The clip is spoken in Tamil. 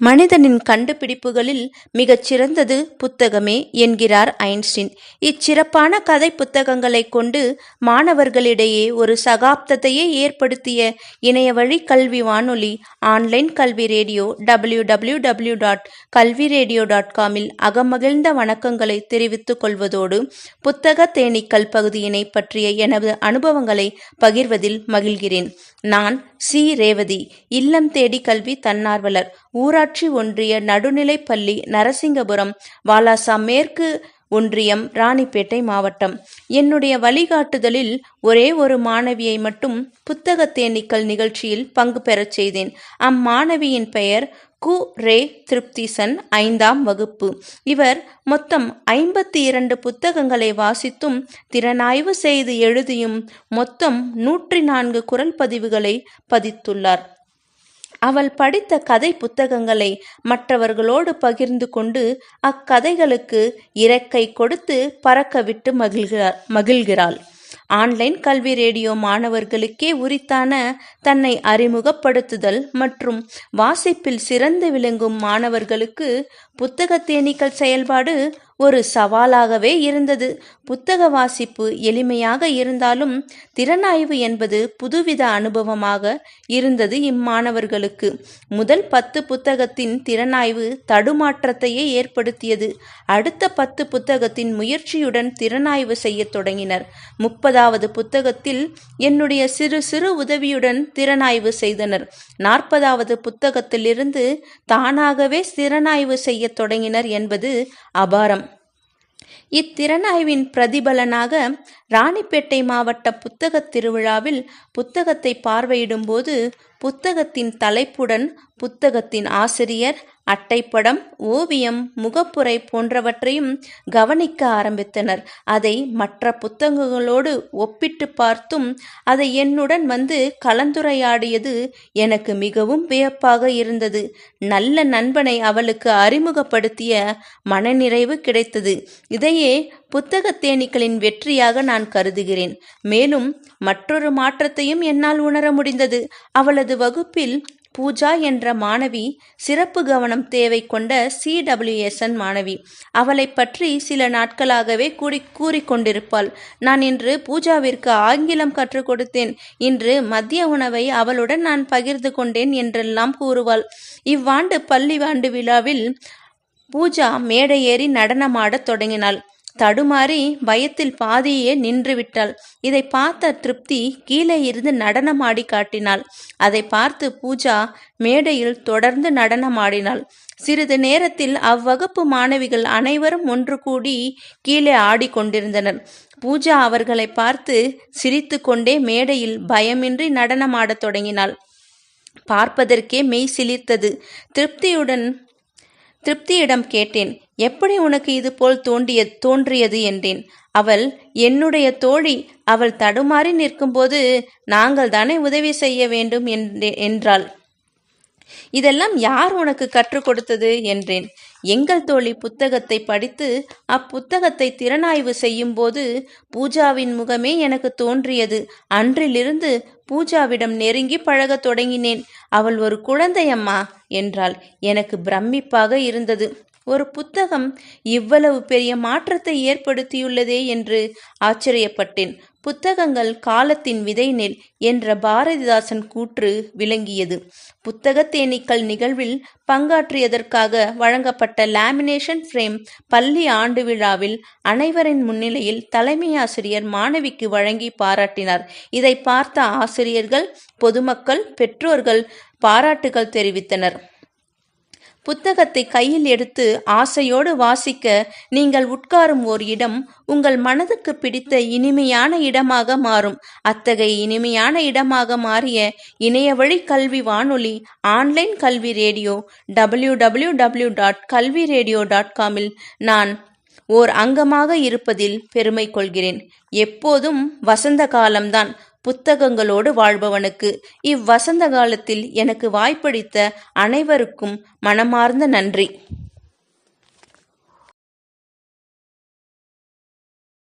மனிதனின் கண்டுபிடிப்புகளில் மிகச் சிறந்தது புத்தகமே என்கிறார் ஐன்ஸ்டீன். இச்சிறப்பான கதை புத்தகங்களைக் கொண்டு மாணவர்களிடையே ஒரு சகாப்தத்தையே ஏற்படுத்திய இணையவழி கல்வி வானொலி online Kalvi radio W W W dot Kalvi radio dot காமில் அகமகிழ்ந்த வணக்கங்களை தெரிவித்துக் கொள்வதோடு புத்தக தேனீக்கள் பகுதியினை பற்றிய எனது அனுபவங்களை பகிர்வதில் மகிழ்கிறேன். நான் சி. ரேவதி இல்லம் தேடி கல்வி தன்னார்வலர் ஊராட்சி ஒன்றிய நடுநிலைப்பள்ளி நரசிங்கபுரம் வாலாசா மேற்கு ஒன்றியம் ராணிப்பேட்டை மாவட்டம். என்னுடைய வழிகாட்டுதலில் ஒரே ஒரு மாணவியை மட்டும் புத்தக தேனீக்கள் நிகழ்ச்சியில் பங்கு பெறச் செய்தேன். அம்மாணவியின் பெயர் கு. ரே. திருப்திசன் ஐந்தாம் வகுப்பு. இவர் மொத்தம் ஐம்பத்தி இரண்டு புத்தகங்களை வாசித்தும் திறனாய்வு செய்து எழுதியும் மொத்தம் நூற்றி நான்கு குரல் பதிவுகளை பதித்துள்ளார். அவள் படித்த கதை புத்தகங்களை மற்றவர்களோடு பகிர்ந்து கொண்டு அக்கதைகளுக்கு இறக்கை கொடுத்து பறக்கவிட்டு மகிழ்கிறார் மகிழ்கிறாள். ஆன்லைன் கல்வி ரேடியோ மாணவர்களுக்கே உரித்தான தன்னை அறிமுகப்படுத்துதல் மற்றும் வாசிப்பில் சிறந்து விளங்கும் மாணவர்களுக்கு புத்தக தேனீக்கள் செயல்பாடு ஒரு சவாலாகவே இருந்தது. புத்தக வாசிப்பு எளிமையாக இருந்தாலும் திறனாய்வு என்பது புதுவித அனுபவமாக இருந்தது இம்மாணவர்களுக்கு. முதல் பத்து புத்தகத்தின் திறனாய்வு தடுமாற்றத்தையே ஏற்படுத்தியது. அடுத்த பத்து புத்தகத்தின் முயற்சியுடன் திறனாய்வு செய்யத் தொடங்கினர். முப்பது முப்பதாவது புத்தகத்தில் என்னுடைய சிறு சிறு உதவியுடன் திறனாய்வு செய்தனர். நாற்பதாவது புத்தகத்திலிருந்து தானாகவே திறனாய்வு செய்யத் தொடங்கினர் என்பது அபாரம். இத்திறனாய்வின் பிரதிபலனாக ராணிப்பேட்டை மாவட்ட புத்தகத் திருவிழாவில் புத்தகத்தை பார்வையிடும்போது புத்தகத்தின் தலைப்புடன் புத்தகத்தின் ஆசிரியர் அட்டைப்படம் ஓவியம் முகப்புரை போன்றவற்றையும் கவனிக்க ஆரம்பித்தனர். அதை மற்ற புத்தகங்களோடு ஒப்பிட்டு பார்த்தும் அதை என்னுடன் வந்து கலந்துரையாடியது எனக்கு மிகவும் வியப்பாக இருந்தது. நல்ல நண்பனை அவளுக்கு அறிமுகப்படுத்திய மனநிறைவு கிடைத்தது. இதையே புத்தக தேனீக்களின் வெற்றியாக நான் கருதுகிறேன். மேலும் மற்றொரு மாற்றத்தையும் என்னால் உணர முடிந்தது. அவளது வகுப்பில் பூஜா என்ற மாணவி சிறப்பு கவனம் தேவை கொண்ட சிடபிள்யூஎஸ்என் மாணவி. அவளை பற்றி சில நாட்களாகவே கூறி கூறிக்கொண்டிருப்பாள் நான் இன்று பூஜாவிற்கு ஆங்கிலம் கற்றுக் கொடுத்தேன். இன்று மதிய உணவை அவளுடன் நான் பகிர்ந்து கொண்டேன் என்றெல்லாம் கூறுவாள். இவ்வாண்டு பள்ளி ஆண்டு விழாவில் பூஜா மேடை ஏறி நடனமாடத் தொடங்கினாள். தடுமாறி பயத்தில் பாதியே நின்றுவிட்டாள். இதை பார்த்த திருப்தி கீழே இருந்து நடனமாடி காட்டினாள். அதை பார்த்து பூஜா மேடையில் தொடர்ந்து நடனமாடினாள். சிறிது நேரத்தில் அவ்வகுப்பு மாணவிகள் அனைவரும் ஒன்று கூடி கீழே ஆடிக்கொண்டிருந்தனர் பூஜா அவர்களை பார்த்து சிரித்து கொண்டே மேடையில் பயமின்றி நடனமாடத் தொடங்கினாள். பார்ப்பதற்கே மெய் சிலிர்த்தது. திருப்தியுடன் திருப்தியிடம் கேட்டேன். எப்படி உனக்கு இது போல் தோண்டிய தோன்றியது? என்றேன். அவள் என்னுடைய தோழி. அவள் தடுமாறி நிற்கும்போது நாங்கள் தானே உதவி செய்ய வேண்டும் என்றாள். இதெல்லாம் யார் உனக்கு கற்றுக் கொடுத்தது? என்றேன். எங்கள் தோழி புத்தகத்தை படித்து அப்புத்தகத்தை திறனாய்வு செய்யும்போது பூஜாவின் முகமே எனக்கு தோன்றியது. அன்றிலிருந்து பூஜாவிடம் நெருங்கி பழகத் தொடங்கினேன். அவள் ஒரு குழந்தையம்மா என்றாள். எனக்கு பிரமிப்பாக இருந்தது. ஒரு புத்தகம் இவ்வளவு பெரிய மாற்றத்தை ஏற்படுத்தியுள்ளதே என்று ஆச்சரியப்பட்டேன். புத்தகங்கள் காலத்தின் விதை நெல் என்ற பாரதிதாசன் கூற்று விளங்கியது. புத்தக தேனீக்கள் நிகழ்வில் பங்காற்றியதற்காக வழங்கப்பட்ட லேமினேஷன் ஃப்ரேம் பள்ளி ஆண்டு விழாவில் அனைவரின் முன்னிலையில் தலைமை ஆசிரியர் மாணவிக்கு வழங்கி பாராட்டினார். இதை பார்த்த ஆசிரியர்கள் பொதுமக்கள் பெற்றோர்கள் பாராட்டுகள் தெரிவித்தனர். புத்தகத்தை கையில் எடுத்து ஆசையோடு வாசிக்க நீங்கள் உட்காரும் ஓர் இடம் உங்கள் மனதுக்கு பிடித்த இனிமையான இடமாக மாறும். அத்தகைய இனிமையான இடமாக மாறிய இணையவழி கல்வி வானொலி online Kalvi radio W W W dot Kalvi radio dot காமில் நான் ஓர் அங்கமாக இருப்பதில் பெருமை கொள்கிறேன். எப்போதும் வசந்த காலம்தான். புத்தகங்களோடு வாழ்பவனுக்கு. இவ்வசந்த காலத்தில் எனக்கு வாய்ப்பளித்த அனைவருக்கும் மனமார்ந்த நன்றி.